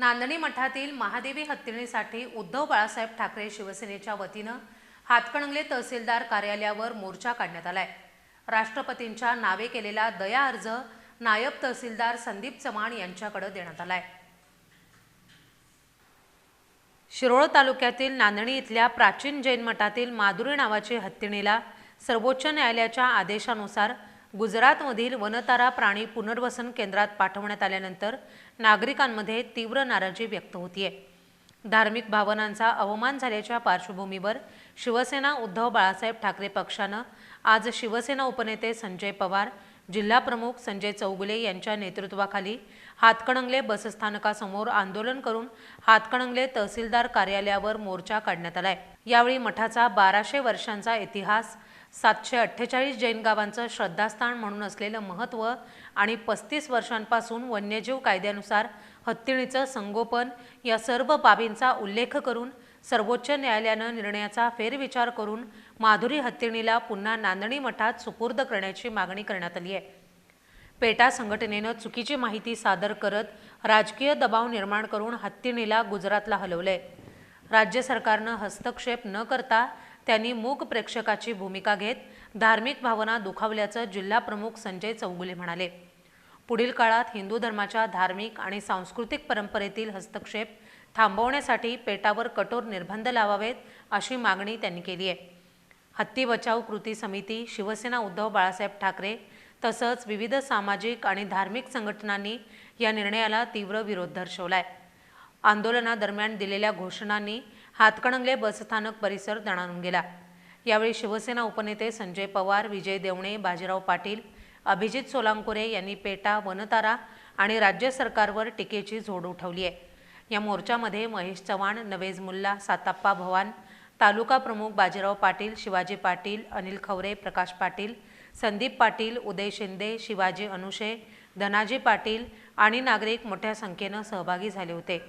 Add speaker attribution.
Speaker 1: नांदणी मठातील महादेवी हत्तीणीसाठी उद्धव बाळासाहेब ठाकरे शिवसेनेच्या वतीनं हातकणंगले तहसीलदार कार्यालयावर मोर्चा काढण्यात आलाय. राष्ट्रपतींच्या नावे केलेला दया अर्ज नायब तहसीलदार संदीप चव्हाण यांच्याकडे देण्यात आलाय. शिरोळ तालुक्यातील नांदणी इथल्या प्राचीन जैन मठातील माधुरी नावाची हत्तीणीला सर्वोच्च न्यायालयाच्या आदेशानुसार गुजरातमधील वनतारा प्राणी पुनर्वसन केंद्रात पाठवण्यात आल्यानंतर नागरिकांमध्ये तीव्र नाराजी व्यक्त होतीये. धार्मिक भावनांचा अवमान झाल्याच्या पार्श्वभूमीवर शिवसेना उद्धव बाळासाहेब ठाकरे पक्षानं आज शिवसेना उपनेते संजय पवार जिल्हा प्रमुख संजय चौगुले यांच्या नेतृत्वाखाली हातकणंगले बसस्थानकासमोर आंदोलन करून हातकणंगले तहसीलदार कार्यालयावर मोर्चा काढण्यात आलाय. यावेळी मठाचा बाराशे वर्षांचा इतिहास सातशे अठ्ठेचाळीस जैन गावांचं श्रद्धास्थान म्हणून असलेलं महत्त्व आणि पस्तीस वर्षांपासून वन्यजीव कायद्यानुसार हत्तीणीचं संगोपन या सर्व बाबींचा उल्लेख करून सर्वोच्च न्यायालयानं निर्णयाचा फेरविचार करून माधुरी हत्तीणीला पुन्हा नांदणी मठात सुपूर्द करण्याची मागणी करण्यात आली आहे. पेटा संघटनेनं चुकीची माहिती सादर करत राजकीय दबाव निर्माण करून हत्तीणीला गुजरातला हलवलंय. राज्य सरकारनं हस्तक्षेप न करता त्यांनी मूक प्रेक्षकाची भूमिका घेत धार्मिक भावना दुखावल्याचं जिल्हाप्रमुख संजय चौगुले म्हणाले. पुढील काळात हिंदू धर्माच्या धार्मिक आणि सांस्कृतिक परंपरेतील हस्तक्षेप थांबवण्यासाठी पेटावर कठोर निर्बंध लावावेत अशी मागणी त्यांनी केली आहे. हत्ती बचाव कृती समिती शिवसेना उद्धव बाळासाहेब ठाकरे तसंच विविध सामाजिक आणि धार्मिक संघटनांनी या निर्णयाला तीव्र विरोध दर्शवलाय. आंदोलनादरम्यान दिलेल्या घोषणांनी हातकणंगले बसस्थानक परिसर दणाणून गेला. यावेळी शिवसेना उपनेते संजय पवार विजय देवणे बाजीराव पाटील अभिजित सोलांकुरे यांनी पेटा वनतारा आणि राज्य सरकारवर टीकेची झोड उठवली आहे. या मोर्चामध्ये महेश चव्हाण नवेज मुल्ला साताप्पा भवान तालुका प्रमुख बाजीराव पाटील शिवाजी पाटील अनिल खवरे प्रकाश पाटील संदीप पाटील उदय शिंदे शिवाजी अनुशे धनाजी पाटील आणि नागरिक मोठ्या संख्येनं सहभागी झाले होते.